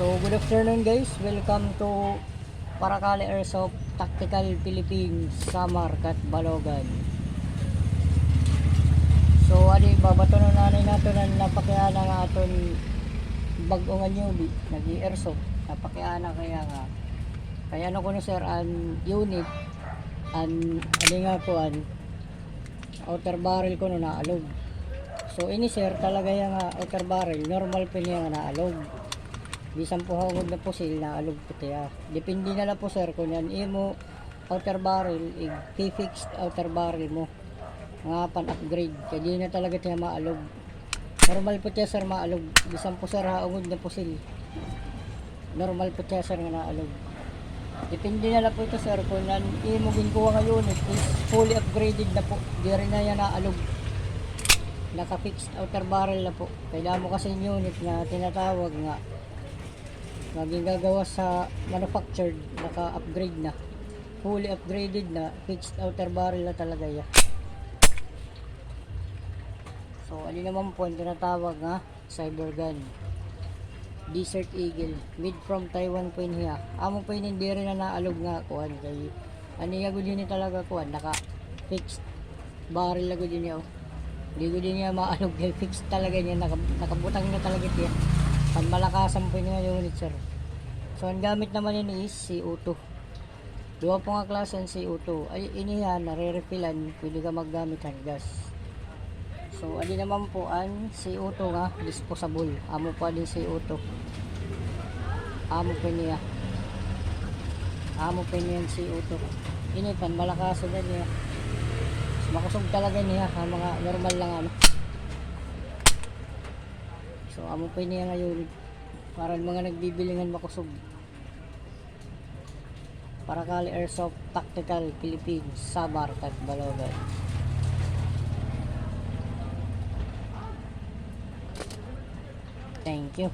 So, good afternoon guys. Welcome to Paracali Airsoft Tactical Philippines Samar Kat Balogan. So, ali babato na nanay nato na napakiana nga aton bag-o nga newbie, nag-airsoft. Napakiana kaya nga. Kaya ano ko na sir, an unit, an, ali nga po, an outer barrel ko no naalog. So, ini sir, talaga yung nga outer barrel, normal pa niya nga naalog bisan po hangod na po sila alog po tiya depende na lang po sir kung yan imo outer barrel i-fixed outer barrel mo. Nga pan upgrade kaya di na talaga tiya maalog. Normal po tiya sir maalog. Bisan po sir hangod na po sila. Normal po tiya sir nga naalog. Depende na lang po ito sir kung yan imo ginkuha nga unit is fully upgraded na po. Di rin na yan naalog. Naka-fixed outer barrel na po. Kailangan mo kasi yung unit na tinatawag nga naging gagawa sa manufactured naka-upgrade na. Fully upgraded na. Fixed outer barrel na talaga yan. So ano naman po ang tinatawag nga cyber gun. Desert Eagle. Made from Taiwan po niya amo po yun hindi rin na naalog nga kuhan kay ano gud yun talaga kuhan naka fixed barrel na gud yun niya oh. hindi gud yun niya maalog kay fixed talaga niya. Naka, nakabutang na talaga niya panmalakasan po niya yung unit sir. So ang gamit naman yun is CO2 Dua po nga klase ang CO2 ay inihan nare-refillan pwede ka maggamit ng gas. So ali naman po ang CO2 nga disposable. Amo pa din CO2 amo pa niya. Amo pa niya ang CO2 ini panmalakasan na niya. Makusog talaga niya ang mga normal lang ano So amo pa niya ngayon para mga nagbibilingan makusog. Para kali Airsoft Tactical Philippines Sabar at Balogan. Thank you.